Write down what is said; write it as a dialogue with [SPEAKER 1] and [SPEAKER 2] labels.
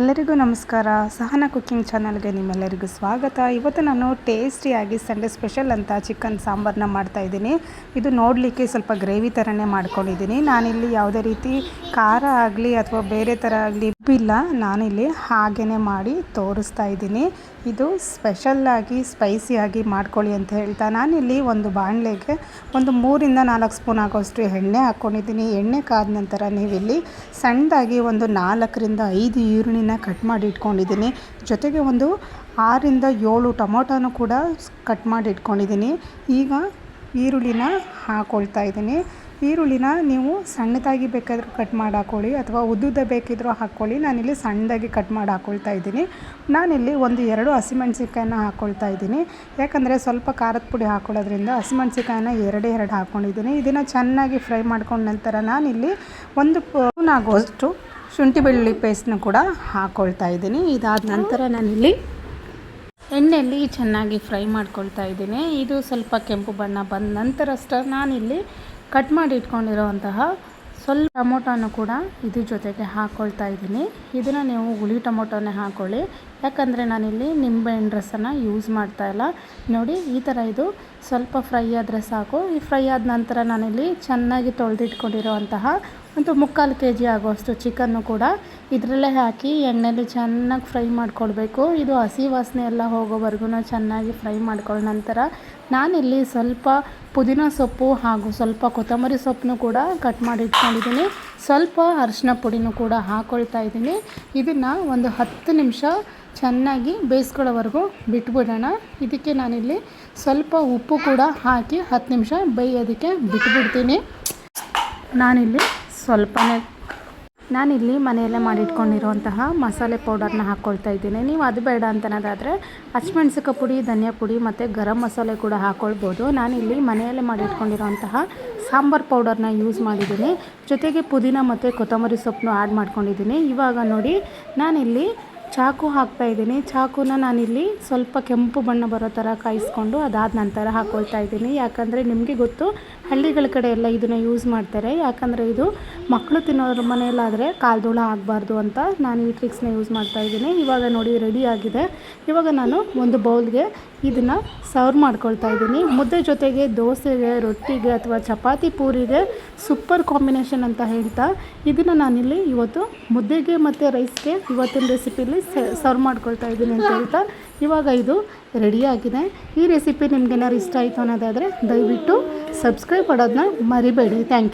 [SPEAKER 1] ಎಲ್ಲರಿಗೂ ನಮಸ್ಕಾರ. ಸಹನ ಕುಕ್ಕಿಂಗ್ ಚಾನಲ್ಗೆ ನಿಮ್ಮೆಲ್ಲರಿಗೂ ಸ್ವಾಗತ. ಇವತ್ತು ನಾನು ಟೇಸ್ಟಿಯಾಗಿ ಸಂಡೇ ಸ್ಪೆಷಲ್ ಅಂತ ಚಿಕನ್ ಸಾಂಬಾರನ್ನ ಮಾಡ್ತಾಯಿದ್ದೀನಿ ಇದು ನೋಡಲಿಕ್ಕೆ ಸ್ವಲ್ಪ ಗ್ರೇವಿ ಥರನೇ ಮಾಡ್ಕೊಂಡಿದ್ದೀನಿ. ನಾನಿಲ್ಲಿ ಯಾವುದೇ ರೀತಿ ಖಾರ ಆಗಲಿ ಅಥವಾ ಬೇರೆ ಥರ ಆಗಲಿ ಉಪ್ಪಿಲ್ಲ, ನಾನಿಲ್ಲಿ ಹಾಗೇ ಮಾಡಿ ತೋರಿಸ್ತಾ ಇದ್ದೀನಿ. ಇದು ಸ್ಪೆಷಲ್ಲಾಗಿ ಸ್ಪೈಸಿಯಾಗಿ ಮಾಡ್ಕೊಳ್ಳಿ ಅಂತ ಹೇಳ್ತಾ ನಾನಿಲ್ಲಿ ಒಂದು ಬಾಣಲೆಗೆ ಒಂದು ಮೂರಿಂದ ನಾಲ್ಕು ಸ್ಪೂನ್ ಆಗೋಷ್ಟು ಎಣ್ಣೆ ಹಾಕ್ಕೊಂಡಿದ್ದೀನಿ. ಎಣ್ಣೆ ಕಾದ ನಂತರ ನೀವಿಲ್ಲಿ ಸಣ್ಣದಾಗಿ ಒಂದು ನಾಲ್ಕರಿಂದ ಐದು ಈರುಳ್ಳಿನ ಕಟ್ ಮಾಡಿ ಇಟ್ಕೊಂಡಿದ್ದೀನಿ. ಜೊತೆಗೆ ಒಂದು ಆರಿಂದ ಏಳು ಟೊಮೊಟೊನೂ ಕೂಡ ಕಟ್ ಮಾಡಿ ಇಟ್ಕೊಂಡಿದ್ದೀನಿ. ಈಗ ಈರುಳ್ಳಿನ ಹಾಕ್ಕೊಳ್ತಾ ಇದ್ದೀನಿ. ಈರುಳ್ಳಿನ ನೀವು ಸಣ್ಣದಾಗಿ ಬೇಕಾದರೂ ಕಟ್ ಮಾಡಿ ಹಾಕ್ಕೊಳ್ಳಿ ಅಥವಾ ಉದ್ದುದ್ದ ಬೇಕಿದ್ರೂ ಹಾಕ್ಕೊಳ್ಳಿ ನಾನಿಲ್ಲಿ ಸಣ್ಣದಾಗಿ ಕಟ್ ಮಾಡಿ ಹಾಕ್ಕೊಳ್ತಾ ಇದ್ದೀನಿ. ನಾನಿಲ್ಲಿ ಒಂದು ಎರಡು ಹಸಿಮೆಣ್ಸಿನ್ಕಾಯನ್ನ ಹಾಕ್ಕೊಳ್ತಾ ಇದ್ದೀನಿ. ಯಾಕಂದರೆ ಸ್ವಲ್ಪ ಖಾರದ ಪುಡಿ ಹಾಕ್ಕೊಳ್ಳೋದ್ರಿಂದ ಹಸಿಮೆಣ್ಸಿನ್ಕಾಯನ್ನ ಎರಡೇ ಎರಡು ಹಾಕ್ಕೊಂಡಿದ್ದೀನಿ ಇದನ್ನು ಚೆನ್ನಾಗಿ ಫ್ರೈ ಮಾಡ್ಕೊಂಡ ನಂತರ ನಾನಿಲ್ಲಿ ಒಂದು ಪೂನಾಗೋಷ್ಟು ಶುಂಠಿ ಬೆಳ್ಳುಳ್ಳಿ ಪೇಸ್ಟ್ನ ಕೂಡ ಹಾಕ್ಕೊಳ್ತಾ ಇದ್ದೀನಿ. ಇದಾದ ನಂತರ ನಾನಿಲ್ಲಿ ಎಣ್ಣೆಯಲ್ಲಿ ಚೆನ್ನಾಗಿ ಫ್ರೈ ಮಾಡ್ಕೊಳ್ತಾ ಇದ್ದೀನಿ. ಇದು ಸ್ವಲ್ಪ ಕೆಂಪು ಬಣ್ಣ ಬಂದ ನಂತರ ಅಷ್ಟೇ ನಾನಿಲ್ಲಿ ಕಟ್ ಮಾಡಿ ಇಟ್ಕೊಂಡಿರೋವಂತಹ ಸ್ವಲ್ಪ ಟೊಮೊಟೊನು ಕೂಡ ಇದ್ರ ಜೊತೆಗೆ ಹಾಕ್ಕೊಳ್ತಾ ಇದ್ದೀನಿ. ಇದನ್ನು ನೀವು ಹುಳಿ ಟೊಮೊಟೊನೇ ಹಾಕ್ಕೊಳ್ಳಿ ಯಾಕಂದರೆ ನಾನಿಲ್ಲಿ ನಿಂಬೆಹಣ್ಣು ರಸನ ಯೂಸ್ ಮಾಡ್ತಾ ಇಲ್ಲ. ನೋಡಿ, ಈ ಥರ ಇದು ಸ್ವಲ್ಪ ಫ್ರೈ ಆದರೆ ಸಾಕು. ಈ ಫ್ರೈ ಆದ ನಂತರ ನಾನಿಲ್ಲಿ ಚೆನ್ನಾಗಿ ತೊಳೆದಿಟ್ಕೊಂಡಿರುವಂತಹ ಒಂದು ಮುಕ್ಕಾಲು ಕೆ ಜಿ ಆಗುವಷ್ಟು ಚಿಕನ್ನು ಕೂಡ ಇದರಲ್ಲೇ ಹಾಕಿ ಎಣ್ಣೆಲಿ ಚೆನ್ನಾಗಿ ಫ್ರೈ ಮಾಡ್ಕೊಳ್ಬೇಕು ಇದು ಹಸಿ ವಾಸನೆ ಎಲ್ಲ ಹೋಗೋವರೆಗೂ ಚೆನ್ನಾಗಿ ಫ್ರೈ ಮಾಡ್ಕೊಂಡ ನಂತರ ನಾನಿಲ್ಲಿ ಸ್ವಲ್ಪ ಪುದೀನ ಸೊಪ್ಪು ಹಾಗೂ ಸ್ವಲ್ಪ ಕೊತ್ತಂಬರಿ ಸೊಪ್ಪನ್ನು ಕೂಡ ಕಟ್ ಮಾಡಿ ಇಟ್ಕೊಂಡಿದ್ದೀನಿ. ಸ್ವಲ್ಪ ಅರಿಶಿನ ಪುಡಿನೂ ಕೂಡ ಹಾಕ್ಕೊಳ್ತಾ ಇದ್ದೀನಿ. ಇದನ್ನು ಒಂದು ಹತ್ತು ನಿಮಿಷ ಚೆನ್ನಾಗಿ ಬೇಯಿಸ್ಕೊಳ್ಳೋವರೆಗೂ ಬಿಟ್ಬಿಡೋಣ. ಇದಕ್ಕೆ ನಾನಿಲ್ಲಿ ಸ್ವಲ್ಪ ಉಪ್ಪು ಕೂಡ ಹಾಕಿ ಹತ್ತು ನಿಮಿಷ ಬೇಯೋದಕ್ಕೆ ಬಿಟ್ಬಿಡ್ತೀನಿ. ನಾನಿಲ್ಲಿ ಸ್ವಲ್ಪನೇ ನಾನಿಲ್ಲಿ ಮನೆಯಲ್ಲೇ ಮಾಡಿಟ್ಕೊಂಡಿರುವಂತಹ ಮಸಾಲೆ ಪೌಡರ್ನ ಹಾಕ್ಕೊಳ್ತಾ ಇದ್ದೀನಿ. ನೀವು ಅದು ಬೇಡ ಅಂತನೋದಾದರೆ ಹಚ್ಮೆಣ್ಸಿಕಾಯಿ ಪುಡಿ, ಧನಿಯಾ ಪುಡಿ ಮತ್ತು ಗರಂ ಮಸಾಲೆ ಕೂಡ ಹಾಕ್ಕೊಳ್ಬೋದು ನಾನಿಲ್ಲಿ ಮನೆಯಲ್ಲೇ ಮಾಡಿಟ್ಕೊಂಡಿರೋಂತಹ ಸಾಂಬಾರು ಪೌಡರ್ನ ಯೂಸ್ ಮಾಡಿದ್ದೀನಿ. ಜೊತೆಗೆ ಪುದೀನ ಮತ್ತು ಕೊತ್ತಂಬರಿ ಸೊಪ್ಪನ್ನು ಆ್ಯಡ್ ಮಾಡ್ಕೊಂಡಿದ್ದೀನಿ. ಇವಾಗ ನೋಡಿ, ನಾನಿಲ್ಲಿ ಚಾಕು ಹಾಕ್ತಾ ಇದ್ದೀನಿ. ಚಾಕುನ ನಾನಿಲ್ಲಿ ಸ್ವಲ್ಪ ಕೆಂಪು ಬಣ್ಣ ಬರೋ ಥರ ಕಾಯಿಸ್ಕೊಂಡು ಅದಾದ ನಂತರ ಹಾಕ್ಕೊಳ್ತಾ ಇದ್ದೀನಿ. ಯಾಕಂದರೆ ನಿಮಗೆ ಗೊತ್ತು, ಹಳ್ಳಿಗಳ ಕಡೆ ಎಲ್ಲ ಇದನ್ನು ಯೂಸ್ ಮಾಡ್ತಾರೆ. ಯಾಕಂದರೆ ಇದು ಮಕ್ಕಳು ತಿನ್ನೋರ ಮನೆಯಲ್ಲಾದರೆ ಕಾಲ್ದೋಳ ಆಗಬಾರ್ದು ಅಂತ ನಾನು ಈ ಟ್ರಿಕ್ಸ್ನ ಯೂಸ್ ಮಾಡ್ತಾ ಇದ್ದೀನಿ. ಇವಾಗ ನೋಡಿ ರೆಡಿ ಆಗಿದೆ. ಇವಾಗ ನಾನು ಒಂದು ಬೌಲ್ಗೆ ಇದನ್ನು ಸರ್ವ್ ಮಾಡ್ಕೊಳ್ತಾ ಇದ್ದೀನಿ. ಮುದ್ದೆ ಜೊತೆಗೆ ದೋಸೆಗೆ, ರೊಟ್ಟಿಗೆ ಅಥವಾ ಚಪಾತಿ ಪೂರಿಗೆ ಸೂಪರ್ ಕಾಂಬಿನೇಷನ್ ಅಂತ ಹೇಳ್ತಾ ಇದನ್ನು ನಾನಿಲ್ಲಿ ಇವತ್ತು ಮುದ್ದೆಗೆ ಮತ್ತು ರೈಸ್ಗೆ ಇವತ್ತಿನ ರೆಸಿಪಿಲಿ ಸರ್ವ್ ಮಾಡ್ಕೊಳ್ತಾ ಇದ್ದೀನಿ ಅಂತ ಹೇಳ್ತಾ ಇವಾಗ ಇದು ರೆಡಿಯಾಗಿದೆ ಈ ರೆಸಿಪಿ ನಿಮ್ಗೇನಾದ್ರು ಇಷ್ಟ ಆಯಿತು ಅನ್ನೋದಾದರೆ ದಯವಿಟ್ಟು ಸಬ್ಸ್ಕ್ರೈಬ್ ಮಾಡೋದನ್ನ ಮರಿಬೇಡಿ. Thank you